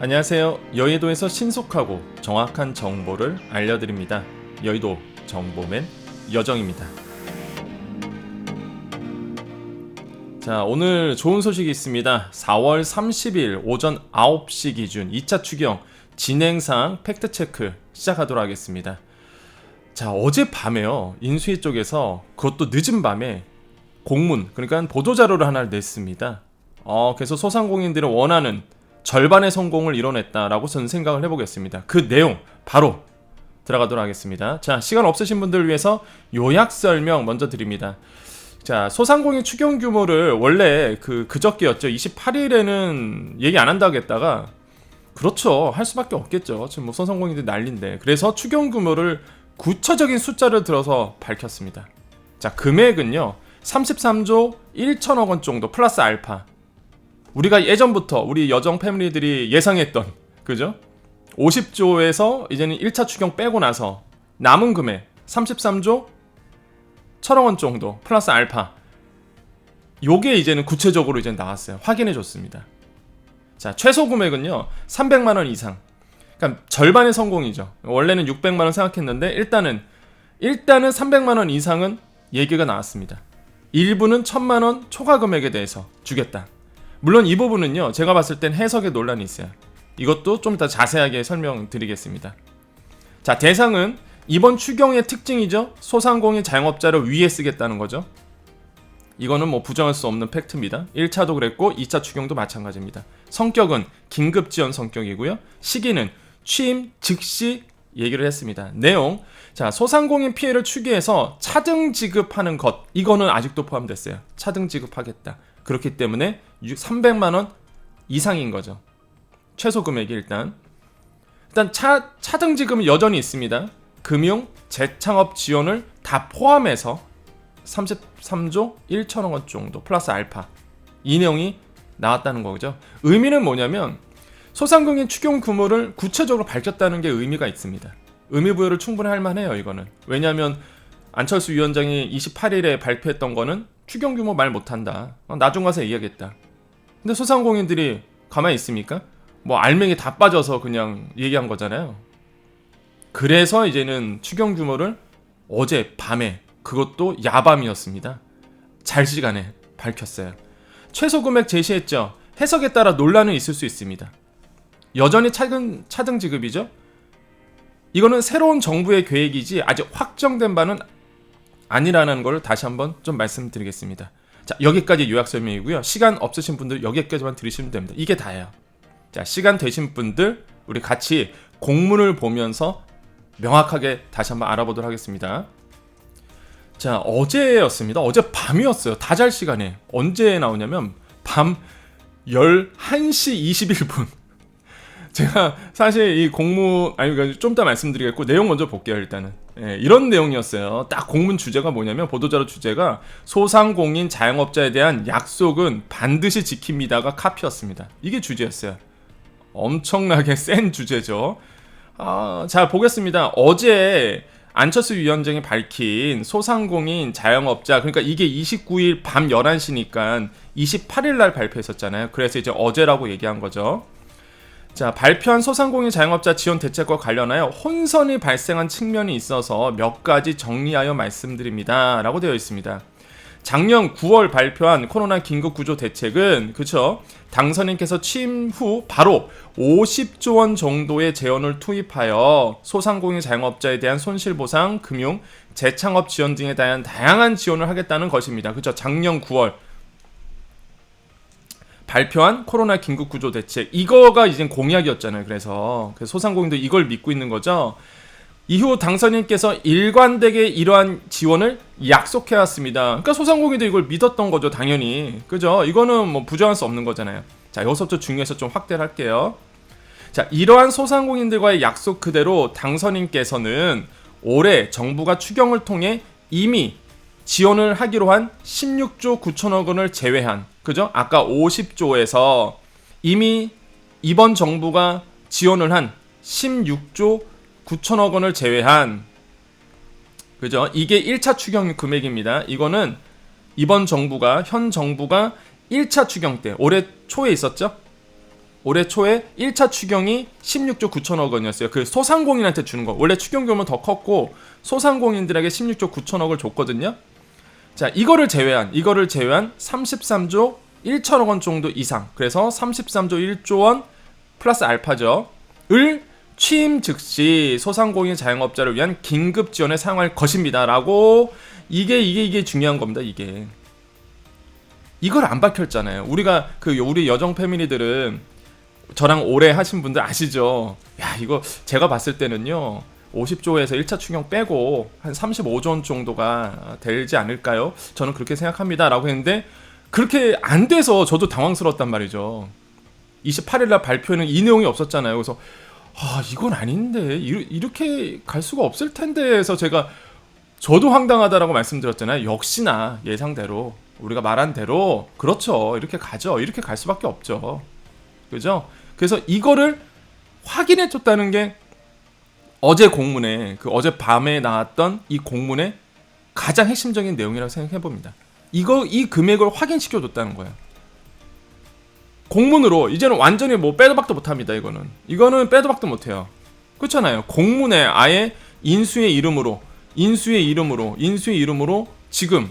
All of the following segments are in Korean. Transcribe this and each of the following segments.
안녕하세요. 여의도에서 신속하고 정확한 정보를 알려드립니다. 여의도 정보맨 여정입니다. 자, 오늘 좋은 소식이 있습니다. 4월 30일 오전 9시 기준 2차 추경 진행상 팩트체크 시작하도록 하겠습니다. 자, 어젯밤에요. 인수위 쪽에서 그것도 늦은 밤에 공문, 그러니까 보도자료를 하나를 냈습니다. 어, 그래서 소상공인들이 원하는 절반의 성공을 이뤄냈다라고 저는 생각을 해보겠습니다. 그 내용 바로 들어가도록 하겠습니다. 자, 시간 없으신 분들을 위해서 요약 설명 먼저 드립니다. 자, 소상공인 추경 규모를 원래 그 그저께였죠. 28일에는 얘기 안 한다고 했다가 그렇죠. 할 수밖에 없겠죠. 지금 뭐 소상공인들 난린데. 그래서 추경 규모를 구체적인 숫자를 들어서 밝혔습니다. 자, 금액은요. 33조 1천억 원 정도 플러스 알파. 우리가 예전부터 우리 여정 패밀리들이 예상했던 그죠? 50조에서 이제는 1차 추경 빼고 나서 남은 금액 33조 1천억 원 정도 플러스 알파. 요게 이제는 구체적으로 이제 나왔어요. 확인해 줬습니다. 자, 최소 금액은요. 300만 원 이상. 그러니까 절반의 성공이죠. 원래는 600만 원 생각했는데 일단은 일단은 300만 원 이상은 얘기가 나왔습니다. 일부는 1000만 원 초과 금액에 대해서 주겠다. 물론 이 부분은요. 제가 봤을 땐 해석에 논란이 있어요. 이것도 좀 더 자세하게 설명드리겠습니다. 자, 대상은 이번 추경의 특징이죠. 소상공인 자영업자를 위에 쓰겠다는 거죠. 이거는 뭐 부정할 수 없는 팩트입니다. 1차도 그랬고 2차 추경도 마찬가지입니다. 성격은 긴급 지원 성격이고요. 시기는 취임 즉시 얘기를 했습니다. 내용 자 소상공인 피해를 추계해서 차등 지급하는 것 이거는 아직도 포함됐어요. 차등 지급하겠다. 그렇기 때문에 300만 원 이상인 거죠. 최소 금액이 일단 일단 차 차등 지급은 여전히 있습니다. 금융 재창업 지원을 다 포함해서 33조 1천억 원 정도 플러스 알파 이 내용이 나왔다는 거죠. 의미는 뭐냐면 소상공인 추경 규모를 구체적으로 밝혔다는 게 의미가 있습니다. 의미 부여를 충분히 할 만해요, 이거는. 왜냐하면 안철수 위원장이 28일에 발표했던 거는 추경 규모 말 못한다. 어, 나중 가서 얘기하겠다. 근데 소상공인들이 가만히 있습니까? 뭐 알맹이 다 빠져서 그냥 얘기한 거잖아요. 그래서 이제는 추경 규모를 어제 밤에 그것도 야밤이었습니다. 잘 시간에 밝혔어요. 최소 금액 제시했죠. 해석에 따라 논란은 있을 수 있습니다. 여전히 차등, 차등 지급이죠. 이거는 새로운 정부의 계획이지 아직 확정된 바는 아니라는 걸 다시 한번 좀 말씀드리겠습니다. 자, 여기까지 요약 설명이고요. 시간 없으신 분들 여기까지만 들으시면 됩니다. 이게 다예요. 자, 시간 되신 분들 우리 같이 공문을 보면서 명확하게 다시 한번 알아보도록 하겠습니다. 자, 어제였습니다. 어제 밤이었어요. 다 잘 시간에. 언제 나오냐면 밤 11시 21분. 제가 사실 이 공무 아니 그러니까 좀 이따 말씀드리겠고 내용 먼저 볼게요 일단은. 예, 이런 내용이었어요. 딱 공문 주제가 뭐냐면 보도자료 주제가 소상공인 자영업자에 대한 약속은 반드시 지킵니다가 카피였습니다. 이게 주제였어요. 엄청나게 센 주제죠. 아, 자 보겠습니다. 어제 안철수 위원장이 밝힌 소상공인 자영업자 그러니까 이게 29일 밤 11시니까 28일 날 발표했었잖아요. 그래서 이제 어제라고 얘기한 거죠 자, 발표한 소상공인 자영업자 지원 대책과 관련하여 혼선이 발생한 측면이 있어서 몇 가지 정리하여 말씀드립니다. 라고 되어 있습니다. 작년 9월 발표한 코로나 긴급 구조 대책은 그쵸 당선인께서 취임 후 바로 50조 원 정도의 재원을 투입하여 소상공인 자영업자에 대한 손실 보상, 금융, 재창업 지원 등에 대한 다양한 지원을 하겠다는 것입니다. 그쵸 작년 9월 발표한 코로나 긴급 구조 대책 이거가 이제 공약이었잖아요. 그래서 소상공인도 이걸 믿고 있는 거죠. 이후 당선인께서 일관되게 이러한 지원을 약속해 왔습니다. 그러니까 소상공인도 이걸 믿었던 거죠, 당연히. 그죠? 이거는 뭐 부정할 수 없는 거잖아요. 자, 여기서부터 중요해서 좀 확대를 할게요. 자, 이러한 소상공인들과의 약속 그대로 당선인께서는 올해 정부가 추경을 통해 이미 지원을 하기로 한 16조 9천억 원을 제외한 그죠? 아까 50조에서 이미 이번 정부가 지원을 한 16조 9천억 원을 제외한 그죠? 이게 1차 추경 금액입니다. 이거는 이번 정부가 현 정부가 1차 추경 때 올해 초에 있었죠? 올해 초에 1차 추경이 16조 9천억 원이었어요. 그 소상공인한테 주는 거. 원래 추경 규모는 더 컸고 소상공인들에게 16조 9천억을 줬거든요. 자, 이거를 제외한 이거를 제외한 33조 1천억 원 정도 이상. 그래서 33조 1조 원 플러스 알파죠. 을 취임 즉시 소상공인 자영업자를 위한 긴급 지원에 사용할 것입니다라고 이게 이게 이게 중요한 겁니다. 이게 이걸 안 밝혔잖아요. 우리가 그 우리 여정 패밀리들은 저랑 오래 하신 분들 아시죠? 야 이거 제가 봤을 때는요. 50조에서 1차 추경 빼고 한 35조 원 정도가 되지 않을까요? 저는 그렇게 생각합니다 라고 했는데 그렇게 안 돼서 저도 당황스러웠단 말이죠. 28일 날 발표에는 이 내용이 없었잖아요. 그래서 아 이건 아닌데 이렇게 갈 수가 없을 텐데 해서 제가 저도 황당하다라고 말씀드렸잖아요. 역시나 예상대로 우리가 말한 대로 그렇죠. 이렇게 가죠. 이렇게 갈 수밖에 없죠. 그죠? 그래서 이거를 확인해 줬다는 게 어제 공문에 그 어제 밤에 나왔던 이 공문의 가장 핵심적인 내용이라고 생각해 봅니다. 이거 이 금액을 확인시켜 줬다는 거예요. 공문으로 이제는 완전히 뭐 빼도 박도 못 합니다. 이거는 이거는 빼도 박도 못 해요. 그렇잖아요. 공문에 아예 인수의 이름으로 인수의 이름으로 인수의 이름으로 지금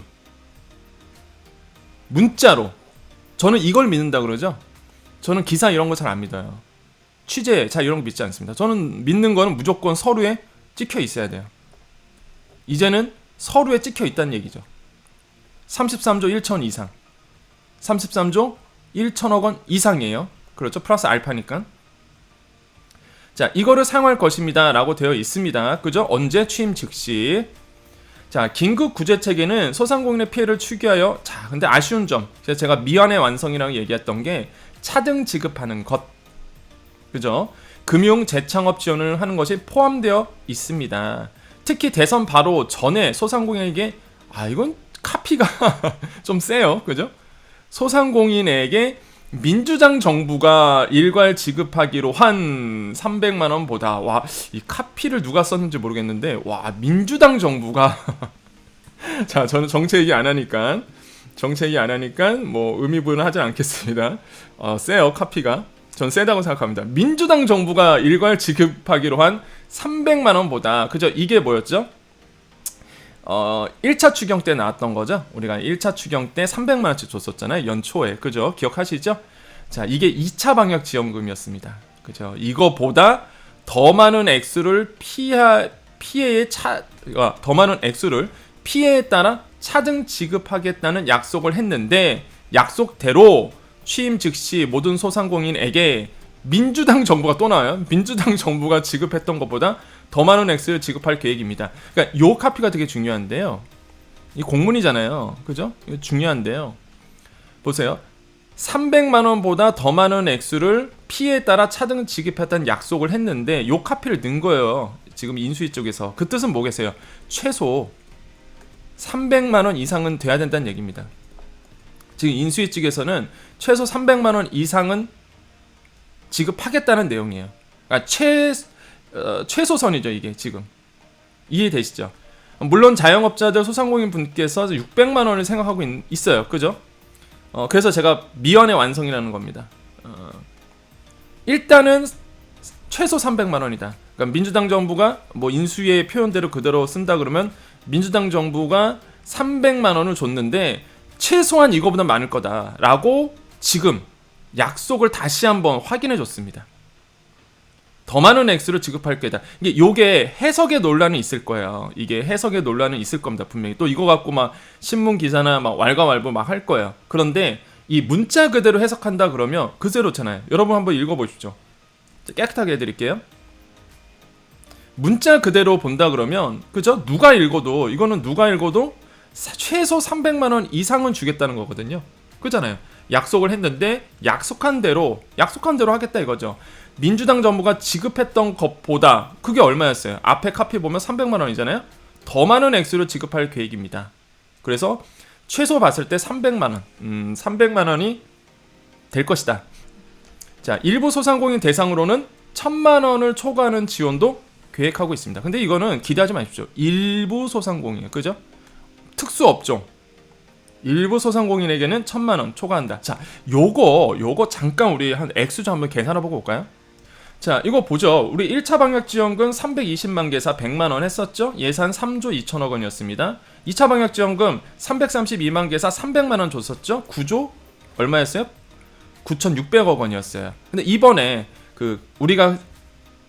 문자로 저는 이걸 믿는다 그러죠. 저는 기사 이런 거 잘 안 믿어요. 취재 잘 이런 거 믿지 않습니다. 저는 믿는 거는 무조건 서류에 찍혀 있어야 돼요. 이제는 서류에 찍혀 있다는 얘기죠. 33조 1천 이상. 33조 1천억 원 이상이에요. 그렇죠. 플러스 알파니까. 자, 이거를 사용할 것입니다. 라고 되어 있습니다. 그죠? 언제 취임 즉시. 자, 긴급 구제 체계는 소상공인의 피해를 추기하여 자, 근데 아쉬운 점. 제가 미완의 완성이라고 얘기했던 게 차등 지급하는 것. 그죠? 금융 재창업 지원을 하는 것이 포함되어 있습니다. 특히 대선 바로 전에 소상공인에게 아, 이건 카피가 좀 세요. 그죠? 소상공인에게 민주당 정부가 일괄 지급하기로 한 300만 원보다 와 이 카피를 누가 썼는지 모르겠는데 와 민주당 정부가 자 저는 정책 얘기 안 하니까 정책 얘기 안 하니까 뭐 의미 부여는 하지 않겠습니다. 어 세요 카피가 전 세다고 생각합니다. 민주당 정부가 일괄 지급하기로 한 300만 원보다 그죠 이게 뭐였죠? 어 1차 추경 때 나왔던 거죠. 우리가 1차 추경 때 300만 원씩 줬었잖아요. 연초에. 그죠? 기억하시죠? 자, 이게 2차 방역 지원금이었습니다. 그죠? 이거보다 더 많은 액수를 피하 피해에 차, 아, 더 많은 액수를 피해에 따라 차등 지급하겠다는 약속을 했는데 약속대로 취임 즉시 모든 소상공인에게 민주당 정부가 또 나와요. 민주당 정부가 지급했던 것보다 더 많은 액수를 지급할 계획입니다. 그러니까 요 카피가 되게 중요한데요. 이 공문이잖아요. 그죠? 이거 중요한데요. 보세요. 300만 원보다 더 많은 액수를 피해에 따라 차등 지급했다는 약속을 했는데 요 카피를 넣은 거예요. 지금 인수위 쪽에서. 그 뜻은 뭐겠어요? 최소 300만 원 이상은 돼야 된다는 얘기입니다. 지금 인수위 측에서는 최소 300만 원 이상은 지급하겠다는 내용이에요. 그러니까 최 어, 최소선이죠 이게 지금 이해되시죠? 물론 자영업자들 소상공인 분께서 600만 원을 생각하고 있, 어요 그죠? 어, 그래서 제가 미연의 완성이라는 겁니다. 어, 일단은 최소 300만 원이다. 그러니까 민주당 정부가 뭐 인수위의 표현대로 그대로 쓴다 그러면 민주당 정부가 300만 원을 줬는데 최소한 이거보다 많을 거다라고 지금 약속을 다시 한번 확인해 줬습니다. 더 많은 액수를 지급할 거다. 이게 요게 해석의 논란이 있을 거예요. 이게 해석의 논란은 있을 겁니다. 분명히. 또 이거 갖고 막 신문 기사나 막 왈가왈부 막 할 거예요. 그런데 이 문자 그대로 해석한다 그러면 그대로잖아요. 여러분 한번 읽어 보십시오. 깨끗하게 해 드릴게요. 문자 그대로 본다 그러면 그죠? 누가 읽어도 이거는 누가 읽어도 사- 최소 300만 원 이상은 주겠다는 거거든요. 그잖아요. 약속을 했는데 약속한 대로 약속한 대로 하겠다 이거죠. 민주당 정부가 지급했던 것보다 그게 얼마였어요? 앞에 카피 보면 300만 원이잖아요. 더 많은 액수를 지급할 계획입니다. 그래서 최소 봤을 때 300만 원, 음, 300만 원이 될 것이다. 자, 일부 소상공인 대상으로는 1000만 원을 초과하는 지원도 계획하고 있습니다. 근데 이거는 기대하지 마십시오. 일부 소상공인이에요. 그죠? 특수 업종. 일부 소상공인에게는 천만 원 초과한다. 자, 요거 요거 잠깐 우리 한 액수 좀 한번 계산해 보고 올까요? 자, 이거 보죠. 우리 1차 방역 지원금 320만 개사 100만 원 했었죠? 예산 3조 2천억 원이었습니다. 2차 방역 지원금 332만 개사 300만 원 줬었죠? 9조 얼마였어요? 9,600억 원이었어요. 근데 이번에 그 우리가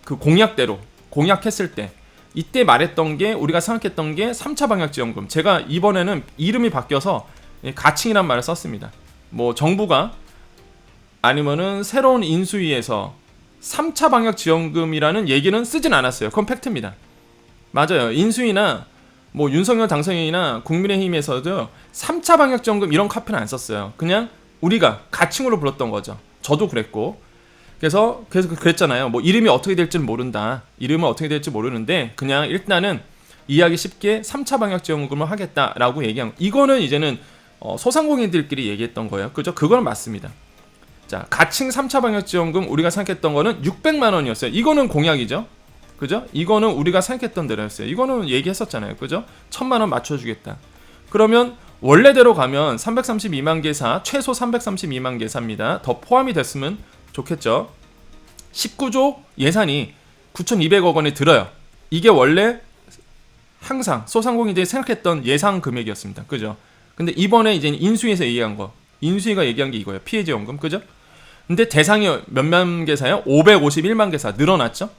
그 공약대로 공약했을 때 이때 말했던 게 우리가 생각했던 게 3차 방역 지원금. 제가 이번에는 이름이 바뀌어서 이 가칭이란 말을 썼습니다. 뭐 정부가 아니면은 새로운 인수위에서 3차 방역 지원금이라는 얘기는 쓰진 않았어요. 그건 팩트입니다. 맞아요. 인수위나 뭐 윤석열 당선인이나 국민의힘에서도 3차 방역 지원금 이런 카피는 안 썼어요. 그냥 우리가 가칭으로 불렀던 거죠. 저도 그랬고. 그래서 그래서 그랬잖아요. 뭐 이름이 어떻게 될지는 모른다. 이름은 어떻게 될지 모르는데 그냥 일단은 이해하기 쉽게 3차 방역 지원금을 하겠다라고 얘기한 거. 이거는 이제는 어, 소상공인들끼리 얘기했던 거예요. 그죠? 그건 맞습니다. 자, 가칭 3차 방역 지원금 우리가 생각했던 거는 600만 원이었어요. 이거는 공약이죠. 그죠? 이거는 우리가 생각했던 대로였어요. 이거는 얘기했었잖아요. 그죠? 1000만 원 맞춰 주겠다. 그러면 원래대로 가면 332만 개사, 최소 332만 개사입니다. 더 포함이 됐으면 좋겠죠. 19조 예산이 9,200억 원이 들어요. 이게 원래 항상 소상공인들이 생각했던 예상 금액이었습니다. 그죠? 근데 이번에 이제 인수위에서 얘기한 거, 인수위가 얘기한 게 이거예요. 피해 지원금, 그죠? 근데 대상이 몇만 개사요? 551만 개사 늘어났죠?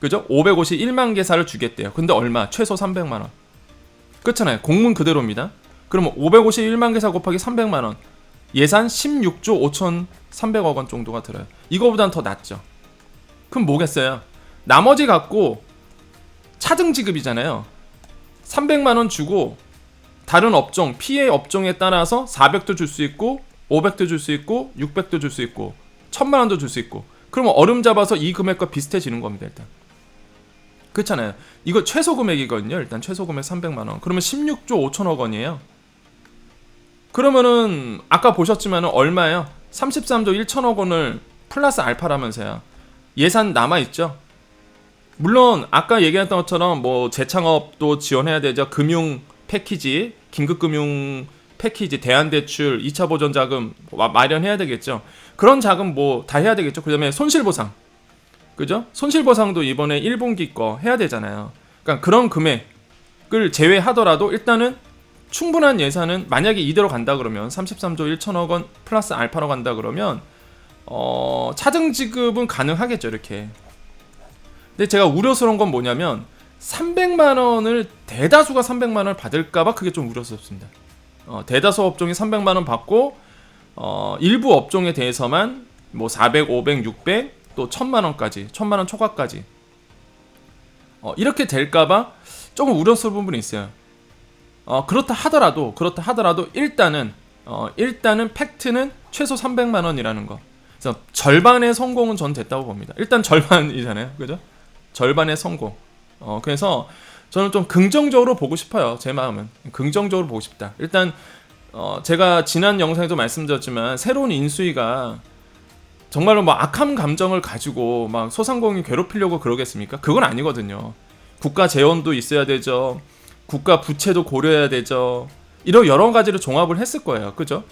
그죠? 551만 개사를 주겠대요. 근데 얼마? 최소 300만 원. 그렇잖아요. 공문 그대로입니다. 그러면 551만 개사 곱하기 300만 원. 예산 16조 5,300억 원 정도가 들어요. 이거보단 더 낮죠. 그럼 뭐겠어요? 나머지 갖고 차등 지급이잖아요. 300만 원 주고 다른 업종, 피해 업종에 따라서 400도 줄 수 있고 500도 줄 수 있고 600도 줄 수 있고 1000만 원도 줄 수 있고 그러면 얼음 잡아서 이 금액과 비슷해지는 겁니다, 일단. 그렇잖아요. 이거 최소 금액이거든요. 일단 최소 금액 300만 원. 그러면 16조 5천억 원이에요. 그러면은 아까 보셨지만 얼마예요? 33조 1천억 원을 플러스 알파라면서요. 예산 남아 있죠. 물론 아까 얘기했던 것처럼 뭐 재창업도 지원해야 되죠. 금융 패키지, 긴급 금융 패키지, 대안 대출, 2차 보전 자금 마- 마련해야 되겠죠. 그런 자금 뭐 다 해야 되겠죠. 그다음에 손실 보상, 그죠? 손실 보상도 이번에 1분기 거 해야 되잖아요. 그러니까 그런 금액을 제외하더라도 일단은 충분한 예산은 만약에 이대로 간다 그러면 33조 1천억 원 플러스 알파로 간다 그러면 어, 차등 지급은 가능하겠죠 이렇게. 근데 제가 우려스러운 건 뭐냐면 300만 원을 대다수가 300만 원을 받을까봐 그게 좀 우려스럽습니다. 어, 대다수 업종이 300만 원 받고 어, 일부 업종에 대해서만 뭐 400, 500, 600, 또 1000만 원까지, 1000만 원 초과까지 어, 이렇게 될까봐 조금 우려스러운 부분이 있어요. 어, 그렇다 하더라도 그렇다 하더라도 일단은 어, 일단은 팩트는 최소 300만 원이라는 거. 그래서 절반의 성공은 전 됐다고 봅니다. 일단 절반이잖아요, 그죠? 절반의 성공. 어, 그래서 저는 좀 긍정적으로 보고 싶어요. 제 마음은 긍정적으로 보고 싶다. 일단 어, 제가 지난 영상에도 말씀드렸지만 새로운 인수위가 정말로 뭐 악함 감정을 가지고 막 소상공인 괴롭히려고 그러겠습니까? 그건 아니거든요. 국가 재원도 있어야 되죠. 국가 부채도 고려해야 되죠. 이런 여러 가지를 종합을 했을 거예요. 그죠?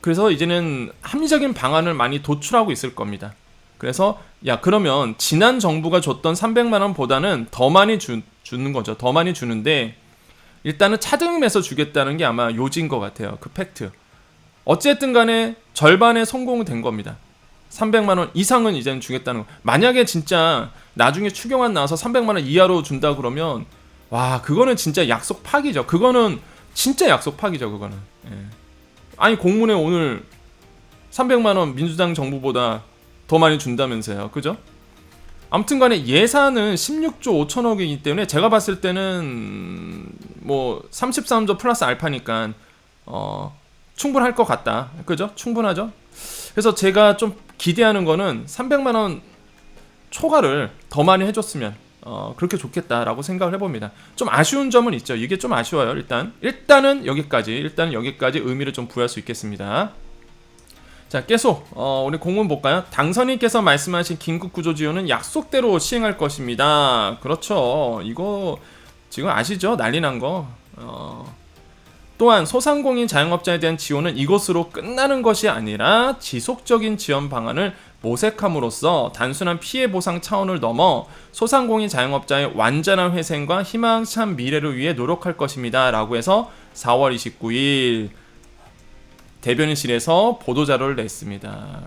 그래서 이제는 합리적인 방안을 많이 도출하고 있을 겁니다. 그래서 야 그러면 지난 정부가 줬던 300만 원보다는 더 많이 주, 주는 거죠. 더 많이 주는데 일단은 차등해서 주겠다는 게 아마 요지인 것 같아요. 그 팩트. 어쨌든 간에 절반의 성공은 된 겁니다. 300만 원 이상은 이제는 주겠다는 거. 만약에 진짜 나중에 추경안 나와서 300만 원 이하로 준다 그러면 와 그거는 진짜 약속 파기죠. 그거는 진짜 약속 파기죠. 그거는. 예. 아니 공문에 오늘 300만 원 민주당 정부보다 더 많이 준다면서요. 그죠? 아무튼간에 예산은 16조 5천억이기 때문에 제가 봤을 때는 뭐 33조 플러스 알파니까 어 충분할 것 같다. 그죠? 충분하죠? 그래서 제가 좀 기대하는 거는 300만 원 초과를 더 많이 해줬으면 어, 그렇게 좋겠다라고 생각을 해봅니다. 좀 아쉬운 점은 있죠. 이게 좀 아쉬워요. 일단 일단은 여기까지 일단은 여기까지 의미를 좀 부여할 수 있겠습니다. 자, 계속 어, 우리 공문 볼까요? 당선인께서 말씀하신 긴급 구조 지원은 약속대로 시행할 것입니다. 그렇죠. 이거 지금 아시죠? 난리 난 거. 어, 또한 소상공인 자영업자에 대한 지원은 이것으로 끝나는 것이 아니라 지속적인 지원 방안을 모색함으로써 단순한 피해 보상 차원을 넘어 소상공인 자영업자의 완전한 회생과 희망찬 미래를 위해 노력할 것입니다. 라고 해서 4월 29일 대변인실에서 보도자료를 냈습니다.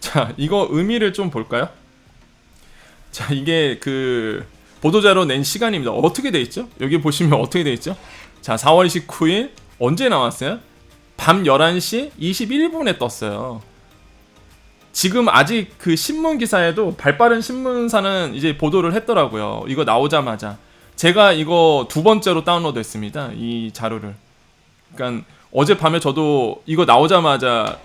자, 이거 의미를 좀 볼까요? 자, 이게 그 보도자료 낸 시간입니다. 어떻게 돼 있죠? 여기 보시면 어떻게 돼 있죠? 자, 4월 19일 언제 나왔어요? 밤 11시 21분에 떴어요. 지금 아직 그 신문 기사에도 발빠른 신문사는 이제 보도를 했더라고요. 이거 나오자마자 제가 이거 두 번째로 다운로드했습니다. 이 자료를. 그러니까 어젯밤에 저도 이거 나오자마자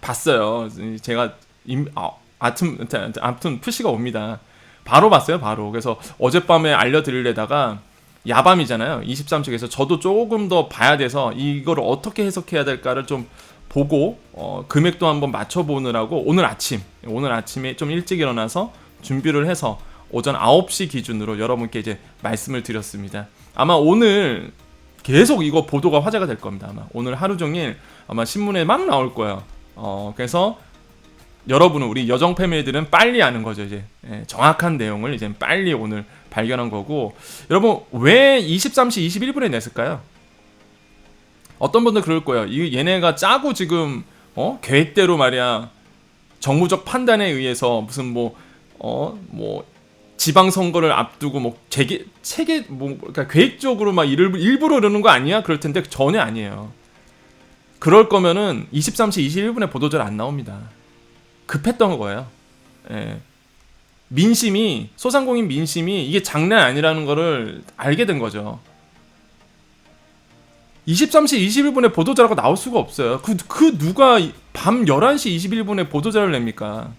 봤어요. 제가 임, 아, 아튼 아무튼 푸시가 옵니다. 바로 봤어요, 바로. 그래서 어젯밤에 알려드리려다가 야밤이잖아요. 23쪽에서 저도 조금 더 봐야 돼서 이거를 어떻게 해석해야 될까를 좀 보고 어, 금액도 한번 맞춰보느라고 오늘 아침 오늘 아침에 좀 일찍 일어나서 준비를 해서 오전 9시 기준으로 여러분께 이제 말씀을 드렸습니다. 아마 오늘 계속 이거 보도가 화제가 될 겁니다. 아마 오늘 하루 종일 아마 신문에 막 나올 거예요. 어, 그래서 여러분은 우리 여정 패밀리들은 빨리 아는 거죠 이제 예, 정확한 내용을 이제 빨리 오늘 발견한 거고 여러분 왜 23시 21분에 냈을까요? 어떤 분들 그럴 거예요. 이 얘네가 짜고 지금 어 계획대로 말이야 정무적 판단에 의해서 무슨 뭐 어 뭐 지방 선거를 앞두고 뭐 재개 체계 뭐 그러니까 계획적으로 막 일부, 일부러 이러는 거 아니야? 그럴 텐데 전혀 아니에요. 그럴 거면은 23시 21분에 보도자료 안 나옵니다. 급했던 거예요. 예. 민심이 소상공인 민심이 이게 장난 아니라는 거를 알게 된 거죠. 23시 21분에 보도자료가 나올 수가 없어요. 그, 그 누가 밤 11시 21분에 보도자료를 냅니까?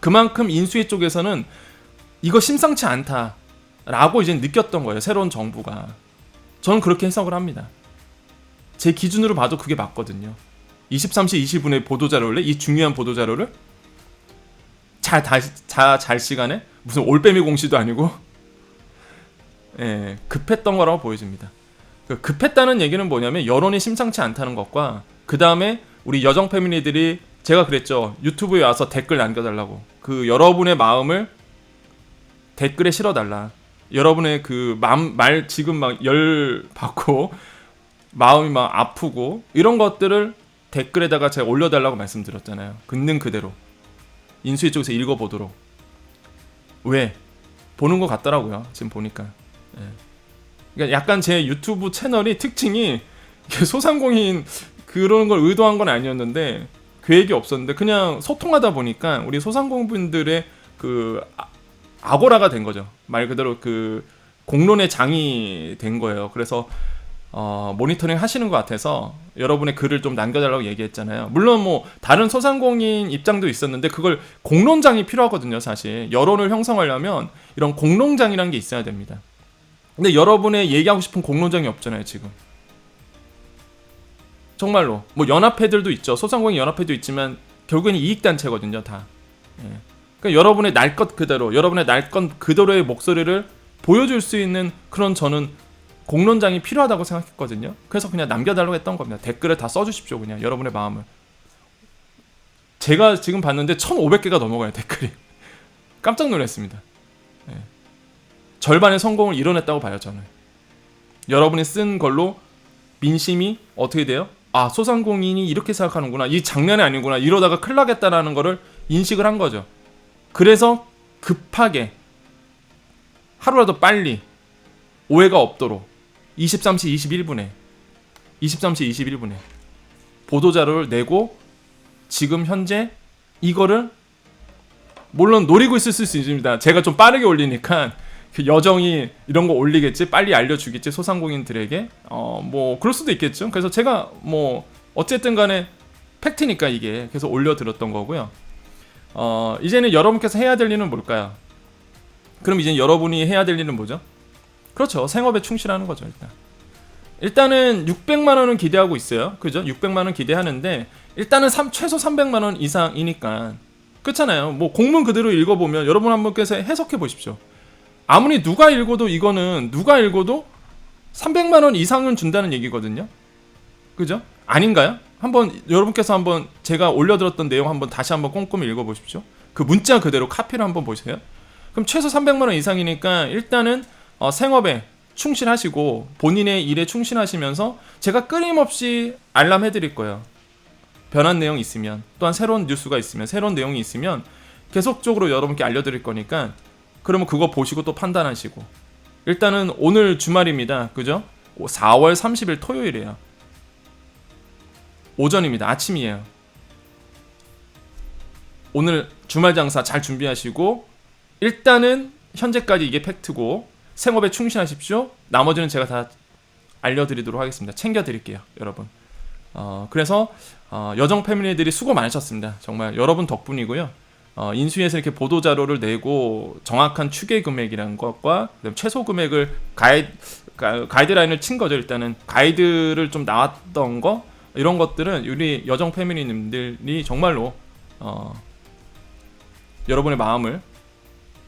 그만큼 인수위 쪽에서는 이거 심상치 않다라고 이제 느꼈던 거예요. 새로운 정부가. 저는 그렇게 해석을 합니다. 제 기준으로 봐도 그게 맞거든요. 23시 20분에 보도자료를 이 중요한 보도자료를 잘, 다, 자, 잘 시간에 무슨 올빼미 공시도 아니고 예, 급했던 거라고 보여집니다. 그 급했다는 얘기는 뭐냐면 여론이 심상치 않다는 것과 그 다음에 우리 여정 패밀리들이 제가 그랬죠. 유튜브에 와서 댓글 남겨달라고. 그 여러분의 마음을 댓글에 실어달라. 여러분의 그 말 지금 막 열 받고 마음이 막 아프고 이런 것들을 댓글에다가 제가 올려달라고 말씀드렸잖아요. 근는 그대로. 인수위 쪽에서 읽어보도록. 왜? 보는 것 같더라고요. 지금 보니까. 예. 그러니까 약간 제 유튜브 채널이 특징이 소상공인 그런 걸 의도한 건 아니었는데 계획이 없었는데 그냥 소통하다 보니까 우리 소상공인분들의 그 아- 아고라가 된 거죠 말 그대로 그 공론의 장이 된 거예요 그래서 어, 모니터링 하시는 것 같아서 여러분의 글을 좀 남겨달라고 얘기했잖아요. 물론 뭐 다른 소상공인 입장도 있었는데 그걸 공론장이 필요하거든요. 사실 여론을 형성하려면 이런 공론장이라는 게 있어야 됩니다. 근데 여러분의 얘기하고 싶은 공론장이 없잖아요. 지금 정말로 뭐 연합회들도 있죠. 소상공인 연합회도 있지만 결국엔 이익단체거든요. 다. 예. 그러니까 여러분의 날 것 그대로 여러분의 날 것 그대로의 목소리를 보여줄 수 있는 그런 저는 공론장이 필요하다고 생각했거든요. 그래서 그냥 남겨달라고 했던 겁니다. 댓글에 다 써주십시오. 그냥 여러분의 마음을. 제가 지금 봤는데 1,500개가 넘어가요 댓글이. 깜짝 놀랐습니다. 예. 절반의 성공을 이뤄냈다고 봐요 저는. 여러분이 쓴 걸로 민심이 어떻게 돼요? 아 소상공인이 이렇게 생각하는구나. 이 장난이 아니구나. 이러다가 큰일 나겠다라는 거를 인식을 한 거죠. 그래서 급하게 하루라도 빨리 오해가 없도록 23시 21분에 23시 21분에 보도자료를 내고 지금 현재 이거를 물론 노리고 있을 수 있습니다. 제가 좀 빠르게 올리니까 그 여정이 이런 거 올리겠지, 빨리 알려주겠지 소상공인들에게 어 뭐 그럴 수도 있겠죠. 그래서 제가 뭐 어쨌든 간에 팩트니까 이게 그래서 올려드렸던 거고요. 어 이제는 여러분께서 해야 될 일은 뭘까요? 그럼 이제 여러분이 해야 될 일은 뭐죠? 그렇죠. 생업에 충실하는 거죠, 일단. 일단은 600만 원은 기대하고 있어요. 그죠? 600만 원 기대하는데 일단은 3, 최소 300만 원 이상이니까 그렇잖아요. 뭐 공문 그대로 읽어보면 여러분 한 분께서 해석해 보십시오. 아무리 누가 읽어도 이거는 누가 읽어도 300만 원 이상은 준다는 얘기거든요. 그죠? 아닌가요? 한번 여러분께서 한번 제가 올려드렸던 내용 한번 다시 한번 꼼꼼히 읽어보십시오. 그 문자 그대로 카피를 한번 보세요. 그럼 최소 300만 원 이상이니까 일단은 어, 생업에 충실하시고 본인의 일에 충실하시면서 제가 끊임없이 알람 해드릴 거예요. 변한 내용 있으면 또한 새로운 뉴스가 있으면 새로운 내용이 있으면 계속적으로 여러분께 알려드릴 거니까 그러면 그거 보시고 또 판단하시고 일단은 오늘 주말입니다. 그죠? 4월 30일 토요일이에요. 오전입니다. 아침이에요. 오늘 주말 장사 잘 준비하시고 일단은 현재까지 이게 팩트고 생업에 충실하십시오. 나머지는 제가 다 알려드리도록 하겠습니다. 챙겨드릴게요, 여러분. 어, 그래서 어, 여정 패밀리들이 수고 많으셨습니다. 정말 여러분 덕분이고요. 어, 인수위에서 이렇게 보도 자료를 내고 정확한 추계 금액이라는 것과 최소 금액을 가이 가- 가이드라인을 친 거죠. 일단은 가이드를 좀 나왔던 거 이런 것들은 우리 여정 패밀리님들이 정말로 어, 여러분의 마음을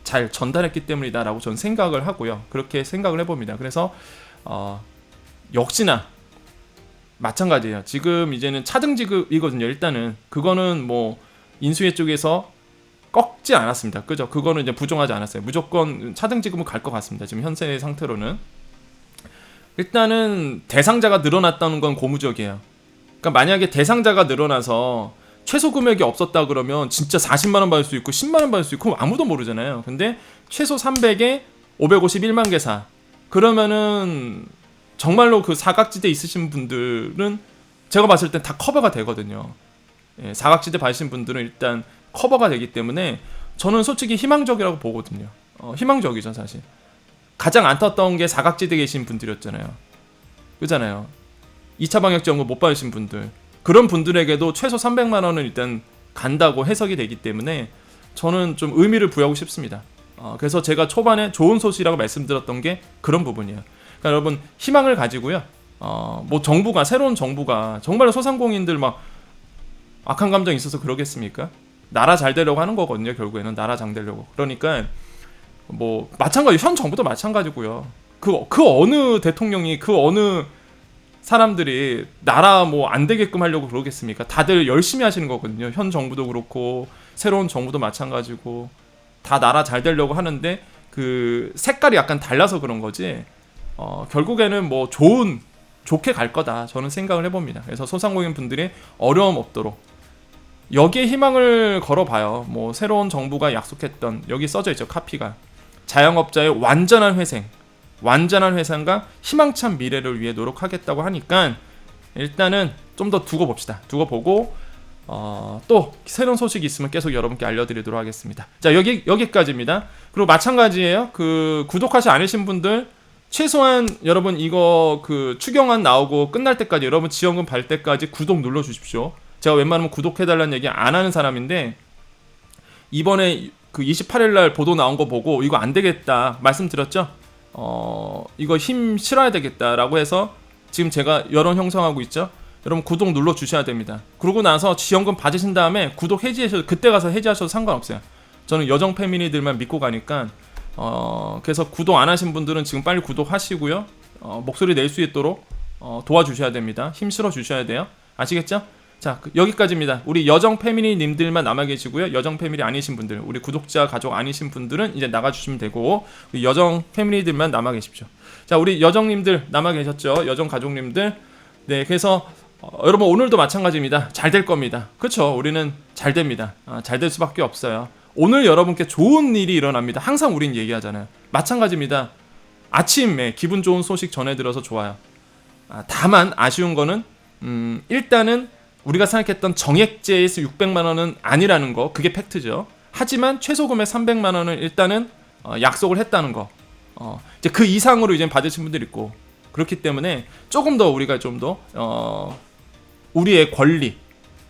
잘 전달했기 때문이다라고 저는 생각을 하고요. 그렇게 생각을 해봅니다. 그래서 어, 역시나 마찬가지예요. 지금 이제는 차등 지급이거든요. 일단은 그거는 뭐 인수위 쪽에서 꺾지 않았습니다. 그죠? 그거는 이제 부정하지 않았어요. 무조건 차등 지급은 갈 것 같습니다. 지금 현재 상태로는 일단은 대상자가 늘어났다는 건 고무적이에요. 그러니까 만약에 대상자가 늘어나서 최소 금액이 없었다 그러면 진짜 40만 원 받을 수 있고 10만 원 받을 수 있고 아무도 모르잖아요. 근데 최소 300에 551만 개사 그러면은 정말로 그 사각지대 있으신 분들은 제가 봤을 땐 다 커버가 되거든요. 예, 사각지대 받으신 분들은 일단 커버가 되기 때문에 저는 솔직히 희망적이라고 보거든요. 어, 희망적이죠 사실. 가장 안타까운 게 사각지대에 계신 분들이었잖아요. 그잖아요. 2차 방역 지원금 못 받으신 분들 그런 분들에게도 최소 300만 원은 일단 간다고 해석이 되기 때문에 저는 좀 의미를 부여하고 싶습니다. 어, 그래서 제가 초반에 좋은 소식이라고 말씀드렸던 게 그런 부분이에요. 그러니까 여러분 희망을 가지고요. 어, 뭐 정부가 새로운 정부가 정말 소상공인들 막 악한 감정 있어서 그러겠습니까? 나라 잘 되려고 하는 거거든요. 결국에는 나라 장 되려고. 그러니까 뭐 마찬가지 현 정부도 마찬가지고요. 그그 어느 대통령이 그 어느 사람들이 나라 뭐 안 되게끔 하려고 그러겠습니까? 다들 열심히 하시는 거거든요. 현 정부도 그렇고 새로운 정부도 마찬가지고 다 나라 잘 되려고 하는데 그 색깔이 약간 달라서 그런 거지. 어, 결국에는 뭐 좋은 좋게 갈 거다 저는 생각을 해봅니다. 그래서 소상공인 분들이 어려움 없도록 여기에 희망을 걸어봐요. 뭐 새로운 정부가 약속했던 여기 써져 있죠 카피가 자영업자의 완전한 회생, 완전한 회생과 희망찬 미래를 위해 노력하겠다고 하니까 일단은 좀 더 두고 봅시다. 두고 보고 어, 또 새로운 소식이 있으면 계속 여러분께 알려드리도록 하겠습니다. 자 여기 여기까지입니다. 그리고 마찬가지예요. 그 구독하지 않으신 분들 최소한 여러분 이거 그 추경안 나오고 끝날 때까지 여러분 지원금 받을 때까지 구독 눌러 주십시오. 제가 웬만하면 구독해달라는 얘기 안 하는 사람인데 이번에 그 28일 날 보도 나온 거 보고 이거 안 되겠다 말씀드렸죠. 어 이거 힘 실어야 되겠다라고 해서 지금 제가 여론 형성하고 있죠. 여러분 구독 눌러 주셔야 됩니다. 그러고 나서 지원금 받으신 다음에 구독 해지하셔도 그때 가서 해지하셔도 상관없어요. 저는 여정 패밀리들만 믿고 가니까 어 그래서 구독 안 하신 분들은 지금 빨리 구독하시고요. 어, 목소리 낼 수 있도록 어, 도와주셔야 됩니다. 힘 실어 주셔야 돼요. 아시겠죠? 자 그- 여기까지입니다. 우리 여정 패밀리님들만 남아 계시고요. 여정 패밀리 아니신 분들, 우리 구독자 가족 아니신 분들은 이제 나가 주시면 되고 여정 패밀리들만 남아 계십시오. 자 우리 여정님들 남아 계셨죠? 여정 가족님들. 네 그래서 어, 여러분 오늘도 마찬가지입니다. 잘 될 겁니다. 그렇죠? 우리는 잘 됩니다. 아, 잘될 수밖에 없어요. 오늘 여러분께 좋은 일이 일어납니다. 항상 우린 얘기하잖아요. 마찬가지입니다. 아침에 기분 좋은 소식 전해드려서 좋아요. 아, 다만 아쉬운 거는 음, 일단은 우리가 생각했던 정액제에서 600만 원은 아니라는 거 그게 팩트죠. 하지만 최소 금액 300만 원을 일단은 어, 약속을 했다는 거. 어, 이제 그 이상으로 이제 받으신 분들 있고 그렇기 때문에 조금 더 우리가 좀더 어, 우리의 권리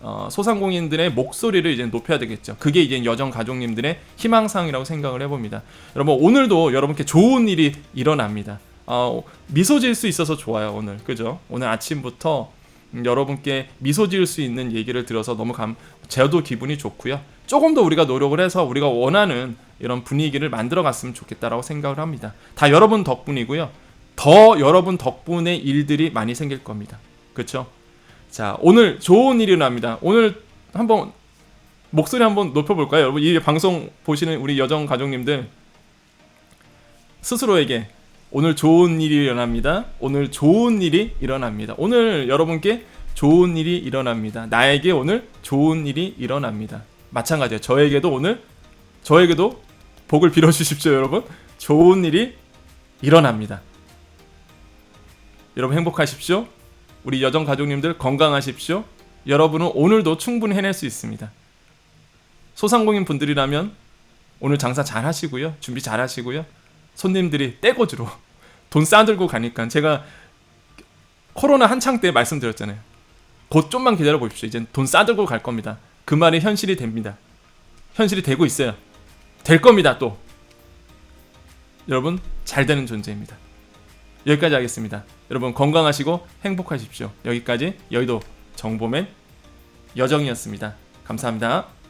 어, 소상공인들의 목소리를 이제 높여야 되겠죠. 그게 이제 여정 가족님들의 희망사항이라고 생각을 해봅니다. 여러분 오늘도 여러분께 좋은 일이 일어납니다. 어, 미소 지을 수 있어서 좋아요 오늘 그죠? 오늘 아침부터 음, 여러분께 미소 지을 수 있는 얘기를 들어서 너무 감 저도 기분이 좋고요. 조금 더 우리가 노력을 해서 우리가 원하는 이런 분위기를 만들어 갔으면 좋겠다라고 생각을 합니다. 다 여러분 덕분이고요. 더 여러분 덕분에 일들이 많이 생길 겁니다. 그렇죠? 자, 오늘 좋은 일이 일어납니다. 오늘 한번 목소리 한번 높여 볼까요? 여러분 이 방송 보시는 우리 여정 가족님들 스스로에게 오늘 좋은 일이 일어납니다. 오늘 좋은 일이 일어납니다. 오늘 여러분께 좋은 일이 일어납니다. 나에게 오늘 좋은 일이 일어납니다. 마찬가지예요. 저에게도 오늘 저에게도 복을 빌어 주십시오, 여러분. 좋은 일이 일어납니다. 여러분 행복하십시오. 우리 여정 가족님들 건강하십시오. 여러분은 오늘도 충분히 해낼 수 있습니다. 소상공인 분들이라면 오늘 장사 잘 하시고요. 준비 잘 하시고요. 손님들이 떼고지로 돈 싸들고 가니까 제가 코로나 한창 때 말씀드렸잖아요. 곧 좀만 기다려 보십시오. 이제 돈 싸들고 갈 겁니다. 그 말이 현실이 됩니다. 현실이 되고 있어요. 될 겁니다. 또 여러분 잘 되는 존재입니다. 여기까지 하겠습니다. 여러분 건강하시고 행복하십시오. 여기까지 여의도 정보맨 여정이었습니다. 감사합니다.